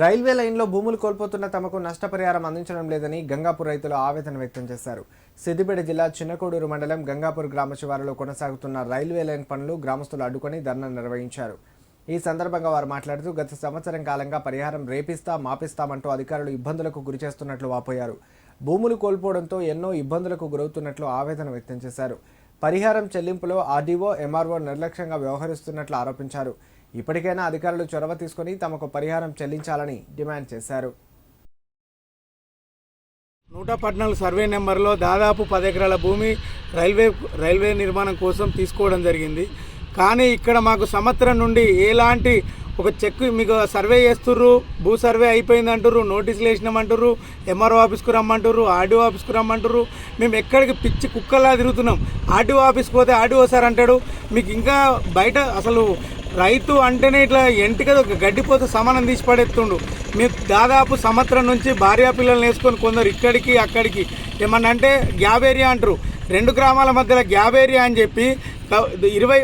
Railway లైన్లో భూములు కోల్పోతున్న తమకు నష్టపరిహారం అందించడం లేదని గంగాపూర్ రైతులు ఆవేదన వ్యక్తం చేశారు. సిద్దిపేట జిల్లా చిన్నకోడూరు మండలం గంగాపూర్ గ్రామ శివారులో కొనసాగుతున్న రైల్వే లైన్ పనులు గ్రామస్తులు అడ్డుకొని ధర్నా నిర్వహించారు. ఈ సందర్భంగా వారు మాట్లాడుతూ గత సంవత్సరం కాలంగా పరిహారం రేపిస్తా మాపిస్తామంటూ అధికారులు ఇబ్బందులకు గురి చేస్తున్నట్లు వాపోయారు. భూములు కోల్పోవడంతో ఎన్నో ఇబ్బందులకు గురవుతున్నట్లు ఆవేదన వ్యక్తం చేశారు. పరిహారం చెల్లింపులో ఆర్డీఓ ఎంఆర్ఓ నిర్లక్ష్యంగా వ్యవహరిస్తున్నట్లు ఆరోపించారు. ఇప్పటికైనా అధికారులు చొరవ తీసుకుని తమకు పరిహారం చెల్లించాలని డిమాండ్ చేశారు. నూట పద్నాలుగు సర్వే నెంబర్లో దాదాపు పది ఎకరాల భూమి రైల్వే రైల్వే నిర్మాణం కోసం తీసుకోవడం జరిగింది. కానీ ఇక్కడ మాకు సంవత్సరం నుండి ఎలాంటి ఒక చెక్ మీకు సర్వే చేస్తుర్రు భూ సర్వే అయిపోయింది అంటుర్రు నోటీసులు వేసినామంటుర్రు ఎంఆర్ఓ ఆఫీస్కు రమ్మంటుర్రు ఆర్డీఓ ఆఫీస్కు రమ్మంటుర్రు. మేము ఎక్కడికి పిచ్చి కుక్కలా తిరుగుతున్నాం. ఆర్డీఓ ఆఫీస్కి పోతే ఆర్డీఓ సార్ అంటాడు మీకు ఇంకా బయట అసలు రైతు అంటేనే ఇట్లా ఎంటిక గడ్డిపోతే సమానం తీసి పడేస్తుండు. మీరు దాదాపు సంవత్సరం నుంచి భార్యా పిల్లల్ని వేసుకొని కొందరు ఇక్కడికి అక్కడికి. ఏమన్నా అంటే గ్యాబ్ ఏరియా అంటారు రెండు గ్రామాల మధ్యలో గ్యాబ్ ఏరియా అని చెప్పి ఇరవై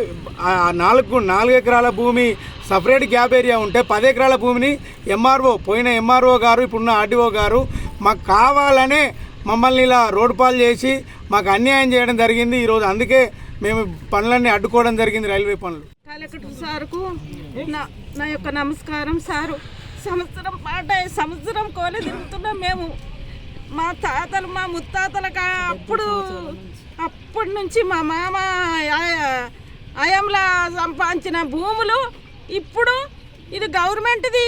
నాలుగు నాలుగు ఎకరాల భూమి సపరేట్ గ్యాప్ ఏరియా ఉంటే పది ఎకరాల భూమిని ఎంఆర్ఓ పోయిన ఎంఆర్ఓ గారు ఇప్పుడున్న ఆర్డీఓ గారు మాకు కావాలనే మమ్మల్ని ఇలా రోడ్డు పాలు చేసి మాకు అన్యాయం చేయడం జరిగింది. ఈరోజు అందుకే మేము పనులన్నీ అడ్డుకోవడం జరిగింది రైల్వే పనులు. కలెక్టర్ సార్కు నా యొక్క నమస్కారం. సారు సంవత్సరం పాట సంవత్సరం కోనే తిరుగుతున్నాం మేము. మా తాతలు మా ముత్తాతల అప్పుడు అప్పటి నుంచి మా మామ అయంలా సంపాదించిన భూములు ఇప్పుడు ఇది గవర్నమెంట్ది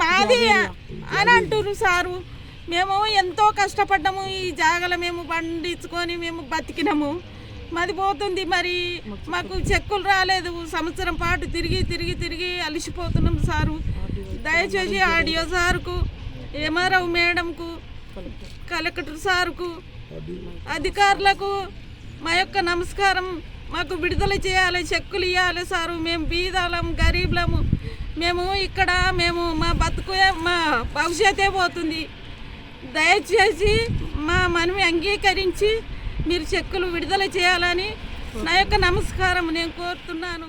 మాది అని అంటున్నారు సారు. మేము ఎంతో కష్టపడ్డాము ఈ జాగలో మేము పండించుకొని మేము బతికినాము. మాది పోతుంది మరి. మాకు చెక్కులు రాలేదు. సంవత్సరం పాటు తిరిగి తిరిగి తిరిగి అలిసిపోతున్నాం సారు. దయచేసి ఆడియో సార్కు ఎంఆర్ఓ మేడంకు కలెక్టర్. సార్కు అధికారులకు మా యొక్క నమస్కారం మాకు విడుదల చేయాలి చెక్కులు ఇవ్వాలి సారు. మేము బీదలం గరీబులము. మేము ఇక్కడ మేము మా బతుకు మా భవిష్యత్తే పోతుంది. దయచేసి మా మనవి అంగీకరించి మీరు చెక్కులు విడుదల చేయాలని నా యొక్క నమస్కారం నేను కోరుతున్నాను.